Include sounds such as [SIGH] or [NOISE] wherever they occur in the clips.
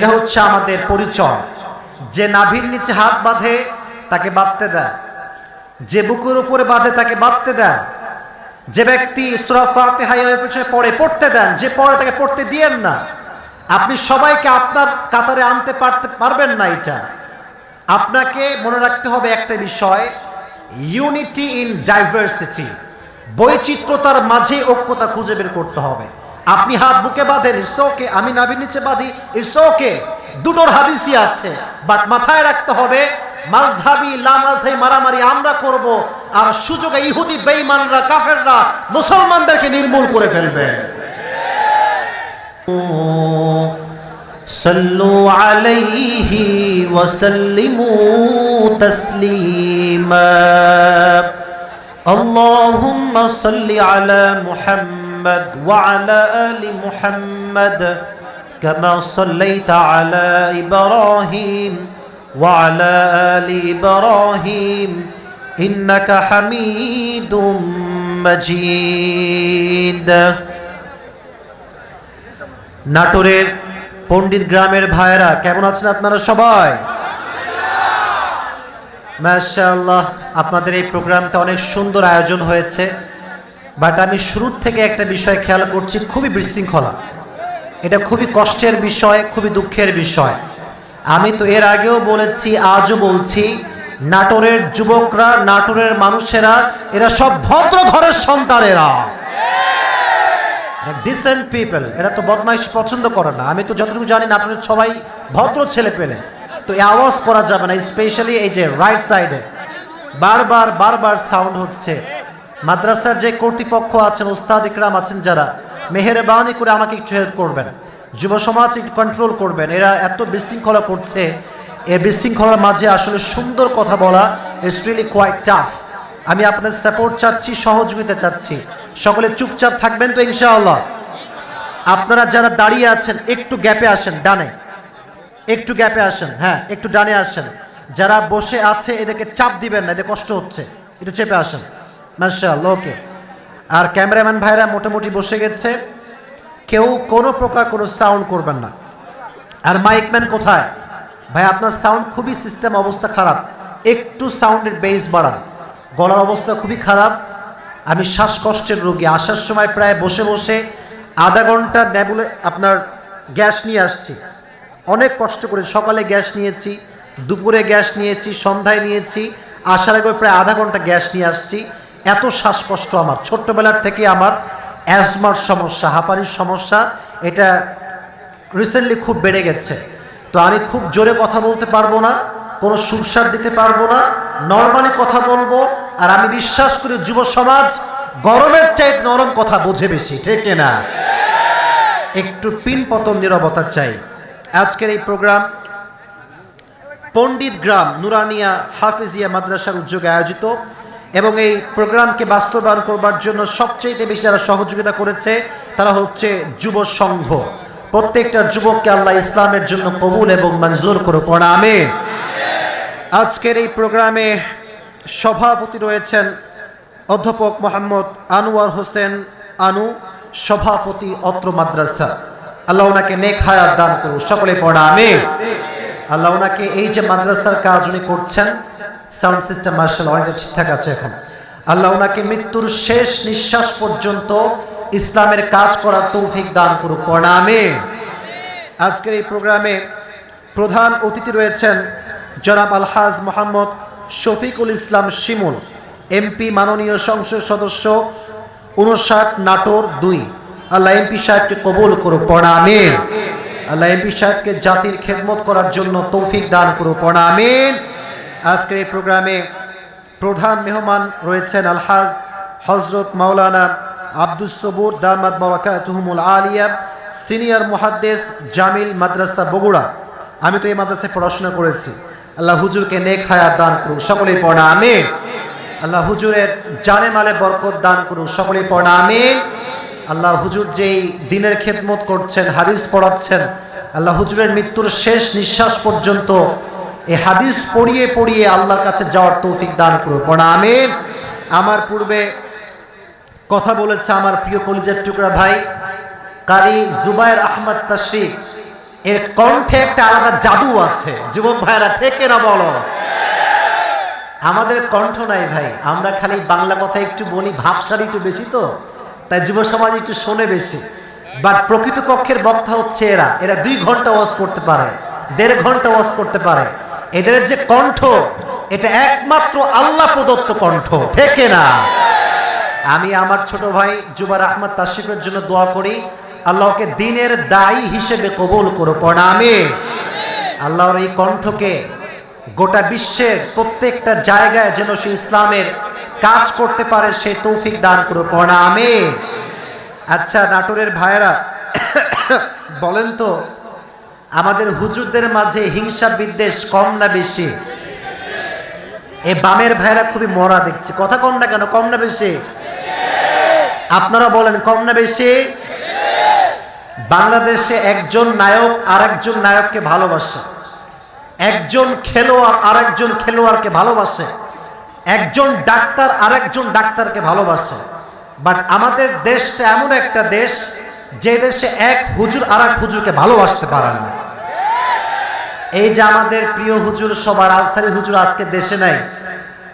এটা হচ্ছে আমাদের পরিচয়। যে নাভির নিচে হাত বাঁধে, তাকে বাঁধতে দেয়। যে বুকের উপরে বাঁধে, তাকে বাঁধতে দেন যে ব্যক্তি সুরাফাতে হাইয়ের পিছনে পড়ে, পড়তে দেন। যে পড়ে, তাকে পড়তে দিয়েন না। আপনি সবাইকে আপনার কাতারে আনতে পারতে পারবেন না এটা। আপনাকে মনে রাখতে হবে একটা বিষয় ইউনিটি ইন ডাইভার্সিটি বৈচিত্র্যতার মাঝে ঐক্যতা খুঁজে বের করতে হবে। আপনি হাত বুকে বাঁধেন ইটস ওকে আমি নাভির নিচে বাঁধি ইটস ওকে দুটোর হাদিসই আছে বাট মাথায় রাখতে হবে মাঝহাবি লামাজহাবি মারামারি আমরা করব আর সুযোগে ইহুদি বেঈমানরা কাফেররা মুসলমানদেরকে নির্মূল করে ফেলবে صلوا عليه وسلموا تسليما اللهم صل على محمد وعلى ال محمد كما صليت على ابراهيم وعلى ال ابراهيم انك حميد مجيد নাটোরের পণ্ডিত গ্রামের ভাইয়েরা কেমন আছেন আপনারা সবাই মাশাআল্লাহ আপনাদের এই প্রোগ্রামটা অনেক সুন্দর আয়োজন হয়েছে বাট আমি শুরুর থেকে একটা বিষয় খেয়াল করছি, খুবই বিশৃঙ্খলা। এটা খুবই কষ্টের বিষয়, খুবই দুঃখের বিষয়। আমি তো এর আগেও বলেছি, আজও বলছি, নাটোরের যুবকরা, নাটোরের মানুষেরা, এরা সব ভদ্র ঘরের সন্তানেরা। ডিসেন্ট পিপল এরা তো বদমাইশ পছন্দ করে না। আমি তো যতটুকু জানি, নাটোরের সবাই ভদ্র ছেলে পেলে। তো এই আওয়াজ করা যাবে না স্পেশালি এই যে রাইট সাইডে বারবার বারবার সাউন্ড হচ্ছে। মাদ্রাসার যে কর্তৃপক্ষ আছেন, উস্তাদ ইকরাম আছেন যারা, মেহেরবানি করে আমাকে একটু হেল্প করবেন। যুব সমাজ একটু কন্ট্রোল করবেন। এরা এত বিশৃঙ্খলা করছে। এই বিশৃঙ্খলার মাঝে আসলে সুন্দর কথা বলা ইটস রিয়েলি কোয়াইট টাফ আমি আপনাদের সাপোর্ট চাচ্ছি, সহযোগিতা চাচ্ছি। সকলে চুপচাপ থাকবেন তো ইনশাআল্লাহ। আপনারা যারা দাঁড়িয়ে আছেন, একটু গ্যাপে আসেন, ডানে। একটু গ্যাপে আসেন হ্যাঁ একটু ডানে আসেন। যারা বসে আছে, এদেরকে চাপ দিবেন না, এদের কষ্ট হচ্ছে। একটু চেপে আসেন। মাশাআল্লাহ ওকে আর ক্যামেরাম্যান ভাইরা মোটামুটি বসে গেছে। কেউ কোনো প্রকার কোনো সাউন্ড করবেন না। আর মাইকম্যান কোথায়? ভাই, আপনার সাউন্ড খুবই সিস্টেম অবস্থা খারাপ। একটু সাউন্ডের বেস বাড়ান। গলার অবস্থা খুবই খারাপ। আমি শ্বাসকষ্টের রোগী। আসার সময় প্রায় বসে বসে আধা ঘণ্টা নেবুলে আপনার গ্যাস নিয়ে আসছি। অনেক কষ্ট করে সকালে গ্যাস নিয়েছি, দুপুরে গ্যাস নিয়েছি, সন্ধ্যায় নিয়েছি, আসার আগে প্রায় আধা ঘণ্টা গ্যাস নিয়ে আসছি। এত শ্বাসকষ্ট আমার। ছোট্টবেলার থেকে আমার অ্যাজমার সমস্যা, হাঁপানির সমস্যা, এটা রিসেন্টলি খুব বেড়ে গেছে। তো আমি খুব জোরে কথা বলতে পারব না, কোনো সুরসার দিতে পারব না নর্মালি কথা বলব, আর আমি বিশ্বাস করি যুব সমাজ গরমের চাইতে নরম কথা বোঝে বেশি, ঠিক না? একটু পিন পতন নিরবতা চাই। আজকের এই প্রোগ্রাম পণ্ডিত গ্রাম নুরানিয়া হাফিজিয়া মাদ্রাসার উদ্যোগে আয়োজিত এবং এই প্রোগ্রামকে বাস্তবায়ন করবার জন্য সবচেয়ে বেশি যারা সহযোগিতা করেছে, তারা হচ্ছে যুব সংঘ। প্রত্যেকটা যুবককে আল্লাহ ইসলামের জন্য কবুল এবং মঞ্জুর করে প্রণামে আজকের এই প্রোগ্রামে সভাপতি রয়েছেন অধ্যাপক মোহাম্মদ আনোয়ার হোসেন আনু, সভাপতি অত্র মাদ্রাসা। আল্লাহ ওনাকে নেক হায়াত দান করুন সকলে প্রণামে আল্লাহ ওনাকে এই যে মাদ্রাসার কাজ উনি করছেন সাউন্ড সিস্টেম মার্শাল অনেকটা ঠিকঠাক আছে এখন। আল্লাহ ওনাকে মৃত্যুর শেষ নিঃশ্বাস পর্যন্ত ইসলামের কাজ করার তৌফিক দান করুক প্রণামে আজকের এই প্রোগ্রামে প্রধান অতিথি রয়েছেন জনাব আলহাজ মোহাম্মদ শফিকুল ইসলাম শিমুল, এমপি মাননীয় সংসদ সদস্য, উনষাট নাটোর দুই। আল্লাহ এমপি সাহেবকে কবুল করুক প্রণামে আল্লাহ এমপি সাহেবকে জাতির খেদমত করার জন্য তৌফিক দান করুক প্রণামে আজকের এই প্রোগ্রামে প্রধান মেহমান রয়েছেন আলহাজ হজরত মাওলানা আব্দুস সবুর দামাদ বারাকাতুহুমুল আলিয়া, সিনিয়র মুহাদ্দেস জামিল মাদ্রাসা বগুড়া। আমি তো এই মাদ্রাসায় পড়াশোনা করেছি। আল্লাহ হুজুরকে নেক হায়াত দান করুন সকলেই পড়া আমি আল্লাহ হুজুরের জানে মালে বরকত দান করুন সকলেই পড়া আমি আল্লাহ হুজুর যেই দিনের খেদমত করছেন, হাদিস পড়াচ্ছেন, আল্লাহ হুজুরের মৃত্যুর শেষ নিঃশ্বাস পর্যন্ত এই হাদিস পড়িয়ে পড়িয়ে আল্লাহর কাছে যাওয়ার তৌফিক দান করুন। পড়া আমি আমার পূর্বে কথা বলেছে আমার প্রিয় কলিজার টুকরা ভাই, কারি জুবায়ের আহমদ তশরিফ। এর কণ্ঠে একটা আলাদা জাদু আছে। যুবক ভাইরা ঠেকে না বলো। আমাদের কণ্ঠ নাই ভাই। আমরা খালি বাংলা কথা একটু বলি, ভাবসার একটু বেশি তো। তাই যুব সমাজ একটু শোনে বেশি। বাট প্রকৃতপক্ষের বক্তা হচ্ছে এরা। এরা দুই ঘণ্টা ওয়াজ করতে পারে, দেড় ঘণ্টা ওয়াজ করতে পারে। এদের যে কণ্ঠ, এটা একমাত্র আল্লাহ প্রদত্ত কণ্ঠ, ঠেকে না? আমি আমার ছোট ভাই জুবার আহমদ তাশিফের জন্য দোয়া করি, আল্লাহকে দিনের দায়ী হিসেবে কবুল করো প্রণামে আল্লাহর এই কণ্ঠকে গোটা বিশ্বের প্রত্যেকটা জায়গায় যেন সে ইসলামের কাজ করতে পারে, সে তৌফিক দান করো প্রণামে আচ্ছা নাটোরের ভাইয়েরা, [COUGHS] বলেন তো, আমাদের হুজুরদের মাঝে হিংসা বিদ্বেষ কম না বেশি? এ বামের ভাইয়েরা খুবই মরা দেখছি। কথা কম না কেন? কম না বেশি? আপনারা বলেন, কম না বেশি? বাংলাদেশে একজন নায়ক আর একজন নায়ককে ভালোবাসে। একজন খেলোয়াড় আর একজন খেলোয়াড়কে ভালোবাসে। একজন ডাক্তার আর একজন ডাক্তারকে ভালোবাসে। বাট আমাদের দেশটা এমন একটা দেশ, যে দেশে এক হুজুর আর এক হুজুরকে ভালোবাসতে পারে না। এই যে আমাদের প্রিয় হুজুর, সবার রাজধানী হুজুর আজকে দেশে নাই।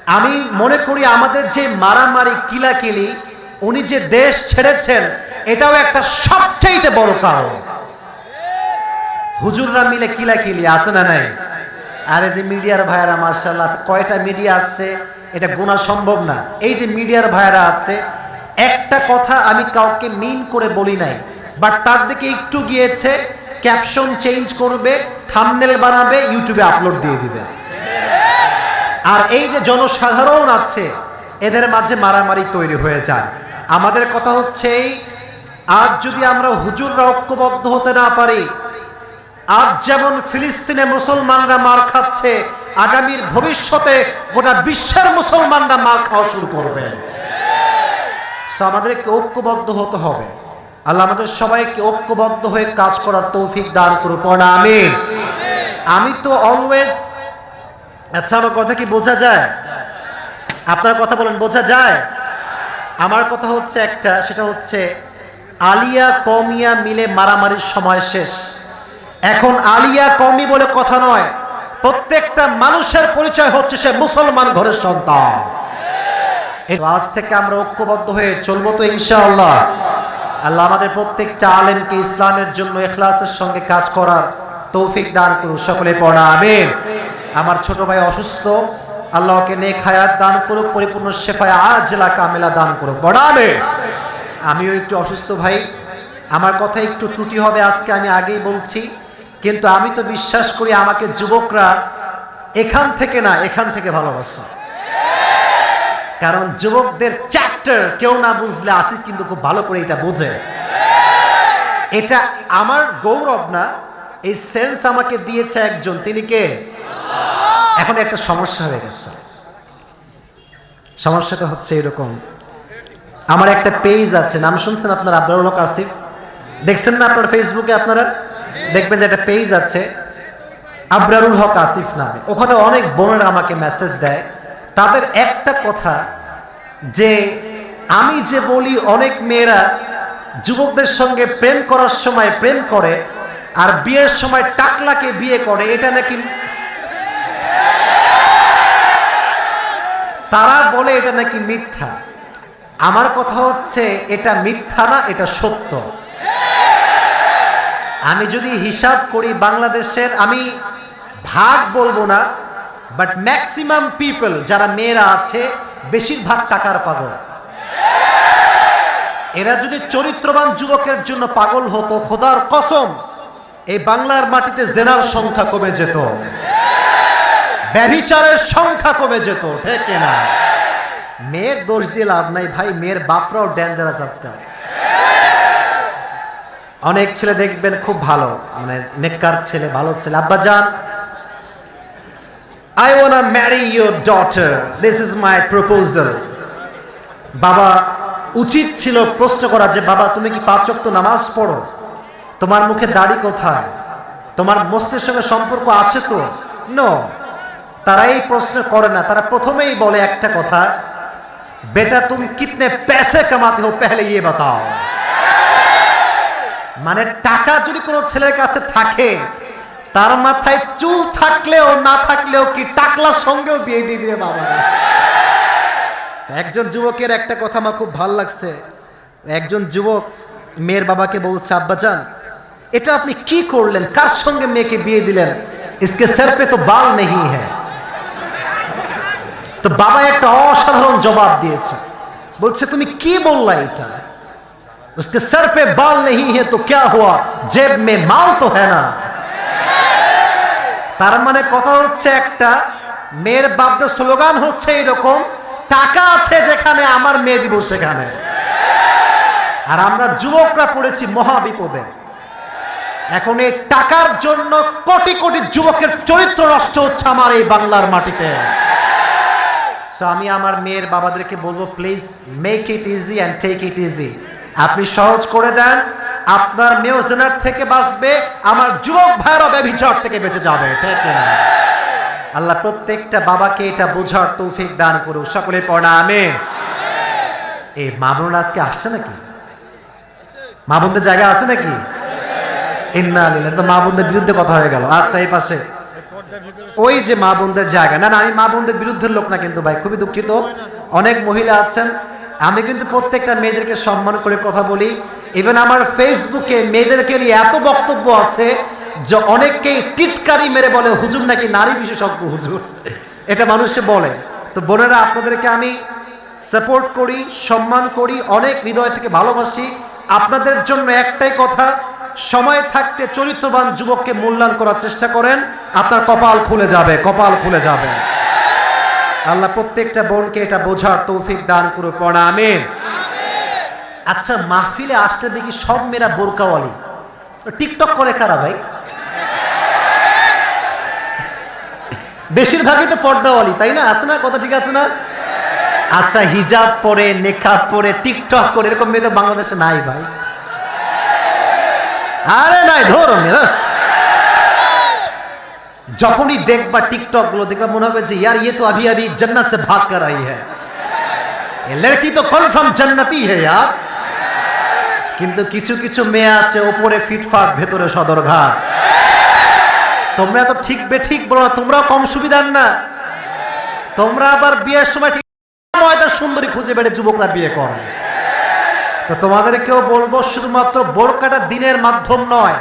আমি মনে করি আমাদের যে মারামারি, কিলাকিলি, উনি যে দেশ ছেড়েছেন, এটাও একটা সবচাইতে বড় কারণ। হুজুররা মিলে কিলাকিলি আছে না নাই? আরে যে মিডিয়ার ভাইয়ারা মার্শাল্লাহ কয়টা মিডিয়া আসছে, এটা গোনা সম্ভব না। এই যে মিডিয়ার ভাইয়ারা আছে, একটা কথা আমি কাউকে মিন করে বলি নাই বাট তার দিকে একটু গিয়েছে ক্যাপশন চেঞ্জ করবে থামনেল বানাবে ইউটিউবে আপলোড দিয়ে দিবে। আর এই যে জনসাধারণ আছে, এদের মাঝে মারামারি তৈরি হয়ে যায়। আমাদের কথা হচ্ছে এই, আজ যদি আমরা হুজুররা ঐক্যবদ্ধ হতে না পারি আজ যেমন ফিলিস্তিনে মুসলমানরা মার খাচ্ছে, আগামীর ভবিষ্যতে গোটা বিশ্বের মুসলমানরা মার খাওয়া শুরু করবে। আমাদেরকে ঐক্যবদ্ধ হতে হবে। আল্লাহ আমাদের সবাইকে ঐক্যবদ্ধ হয়ে কাজ করার তৌফিক দান করুক। আমি আমি তো অলওয়েজ আচ্ছা আমার কথা কি বোঝা যায়? আপনার কথা বলেন, বোঝা যায়? আমার কথা হচ্ছে একটা, সেটা হচ্ছে আলিয়া কমিয়া মিলে মারামারির সময় শেষ। এখন আলিয়া কমি বলে কথা নয়। প্রত্যেকটা মানুষের পরিচয় হচ্ছে সে মুসলমান ঘরের সন্তান। আজ থেকে আমরা ঐক্যবদ্ধ হয়ে চলবো তো ইনশাআল্লাহ। আল্লাহ আমাদের প্রত্যেকটা আলেমকে ইসলামের জন্য এখলাসের সঙ্গে কাজ করার তৌফিক দান করুন সকলে পড়া, আমিন। আমার ছোট ভাই অসুস্থ, আল্লাহকে নেক হায়াত দান করুক, পরিপূর্ণ শেফায় আজলা কামেলা দান করুক পড়াবে আমিও একটু অসুস্থ ভাই, আমার কথা একটু ত্রুটি হবে, আজকে আমি আগেই বলছি কিন্তু আমি তো বিশ্বাস করি আমাকে যুবকরা এখান থেকে না, এখান থেকে ভালোবাসে। কারণ যুবকদের চ্যাপ্টার কেউ না বুঝলে আসিফ কিন্তু খুব ভালো করে এটা বোঝে। এটা আমার গৌরব না, এই সেন্স আমাকে দিয়েছে একজন, তিনি কে? এখন একটা সমস্যা হয়ে গেছে। সমস্যাটা হচ্ছে এরকম, আমার একটা পেজ আছে, নাম শুনছেন আপনার আব্দুল হক আসিফ? দেখছেন না আপনার ফেসবুকে আপনারা? দেখবেন যে একটা পেজ আছে, আবরারুল হক আসিফ নামে। ওখানে অনেক বোনেরা আমাকে মেসেজ দেয়। তাদের একটা কথা যে, আমি যে বলি, অনেক মেয়েরা যুবকদের সঙ্গে প্রেম করার সময় প্রেম করে, আর বিয়ের সময় টাকলাকে বিয়ে করে, এটা নাকি তারা বলে এটা নাকি মিথ্যা। আমার কথা হচ্ছে, এটা মিথ্যা না, এটা সত্য। আমি যদি হিসাব করি বাংলাদেশের, আমি ভাগ বলব না বাট ম্যাক্সিমাম পিপল যারা মেয়েরা আছে, বেশিরভাগ টাকার পাগল। এরা যদি চরিত্রবান যুবকের জন্য পাগল হতো, খোদার কসম, এই বাংলার মাটিতে জেনার সংখ্যা কমে যেত। ব্যভিচারের সংখ্যা কমে যেত, ঠিক না মেয়ের দোষ দিয়ে লাভ নাই, ভাই, মেয়ের বাপরাও ডেঞ্জারাস আজকাল। অনেক ছেলে দেখবেন খুব ভালো মানে নেককার ছেলে, ভালো ছেলে। আব্বা যান I want marry your daughter this is my proposal বাবা, উচিত ছিল প্রশ্ন করা যে, বাবা, তুমি কি পাঁচ তো নামাজ পড়ো? তোমার মুখে দাড়ি কোথায়? তোমার মস্তির সঙ্গে সম্পর্ক আছে তো? নো তারা এই প্রশ্ন করে না। তারা প্রথমেই বলে একটা কথা, বেটা, তুমি কিতনে পেসে কামাতে হো, পেহলে ইয়ে বাতাও। মানে টাকা যদি কোনো ছেলের কাছে থাকে, তার মাথায় চুল থাকলেও না থাকলেও কি টাকলার সঙ্গেও বিয়ে দিয়ে দিবে বাবা? একজন যুবকের একটা কথা আমার খুব ভালো লাগছে। একজন যুবক মেয়ের বাবাকে বলছে, আব্বাজান, এটা আপনি কি করলেন? কার সঙ্গে মেয়েকে বিয়ে দিলেন? ইসকে সর পে তো বাল নেই হ্যাঁ তো বাবা একটা অসাধারণ জবাব দিয়েছে। বলছে, তুমি কি বললা এটা? उसके सर पे बाल नहीं है तो क्या हुआ जेब में माल तो है ना তার মানে কথা হচ্ছে একটা মেয়ের বাপদের স্লোগান হচ্ছে এরকম টাকা আছে যেখানে আমার মেয়ে দিব সেখানে আর আমরা যুবকরা পড়েছি মহা বিপদে এখন এই টাকার জন্য কোটি কোটি যুবকের চরিত্র নষ্ট হচ্ছে আমার এই বাংলার মাটিতে সো আমি আমার মেয়ের বাবাদেরকে বলবো please make it easy and take it easy আপনি সহজ করে দেন, আপনার মেয়েও জেনার থেকে বাঁচবে, আমার যুবক ভাইয়েরও ব্যভিচার থেকে বেঁচে যাবে। আল্লাহ প্রত্যেকটা বাবাকে এটা বোঝার তৌফিক দান করুক। সকলে পড়া আমি এই মামুন আজকে আসছে নাকি? মা বোনদের জায়গা আছে নাকি? মা বোনদের বিরুদ্ধে কথা হয়ে গেল। আচ্ছা এই পাশে। ওই যে মা বোনদের জায়গা। না না, আমি মা বোনদের বিরুদ্ধের লোক না কিন্তু ভাই, খুবই দুঃখিত। অনেক মহিলা আছেন আমি কিন্তু প্রত্যেকটা মেয়েদেরকে সম্মান করে কথা বলি। ইভেন আমার ফেসবুকে মেয়েদেরকে নিয়ে এত বক্তব্য আছে যে অনেককেই টিটকারি মেরে বলে, হুজুর নাকি নারী বিশেষজ্ঞ হুজুর? এটা মানুষে বলে। তো বোনেরা, আপনাদেরকে আমি সাপোর্ট করি, সম্মান করি, অনেক হৃদয় থেকে ভালোবাসি। আপনাদের জন্য একটাই কথা, সময় থাকতে চরিত্রবান যুবককে মূল্যায়ন করার চেষ্টা করেন। আপনার কপাল খুলে যাবে, কপাল খুলে যাবে। আল্লাহ প্রত্যেকটা বোনকে এটা বোঝার তৌফিক দান করে পড়া, আমিন। আচ্ছা মাহফিলে আসতে দেখি সব মেয়েরা বোরকাওয়ালি। টিকটক করে কারা ভাই? বেশিরভাগই তো পর্দাওয়ালি, তাই না? আছে না? কথা ঠিক আছে না? আচ্ছা হিজাব পরে নেকাব পরে, টিকটক করে, এরকম মেয়ে তো বাংলাদেশে নাই ভাই। আরে নাই, ধরো মেয়ে যখনই দেখবা টিকটক গুলো দেখবা মনে হবে যে यार ये तो अभी अभी जन्नत से भाग कर आई है ये लड़की तो कन्फार्म जन्नती है यार কিন্তু কিছু কিছু মেয়ে আছে ওপরে ফিটফাট ভেতরে সদরঘাট তোমরা তো ঠিক বে ঠিক বলো না, তোমরাও কম সুবিধার না তোমরা আবার বিয়ের সময় ঠিক ময়দা সুন্দরী খুঁজে বেড়ে যুবকরা বিয়ে করে তো তোমাদেরকেও বলবো শুধুমাত্র বোরকাটা দিনের মাধ্যম নয়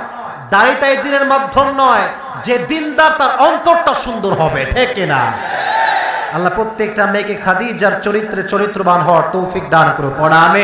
দাড়িটাই দিনের মাধ্যম নয়, যে দিনদার তার অন্তরটা সুন্দর হবে, ঠিক না আল্লাহ প্রত্যেকটা মেয়েকে খাদিজার চরিত্রে চরিত্রবান হওয়ার তৌফিক দান করো পড়া আমি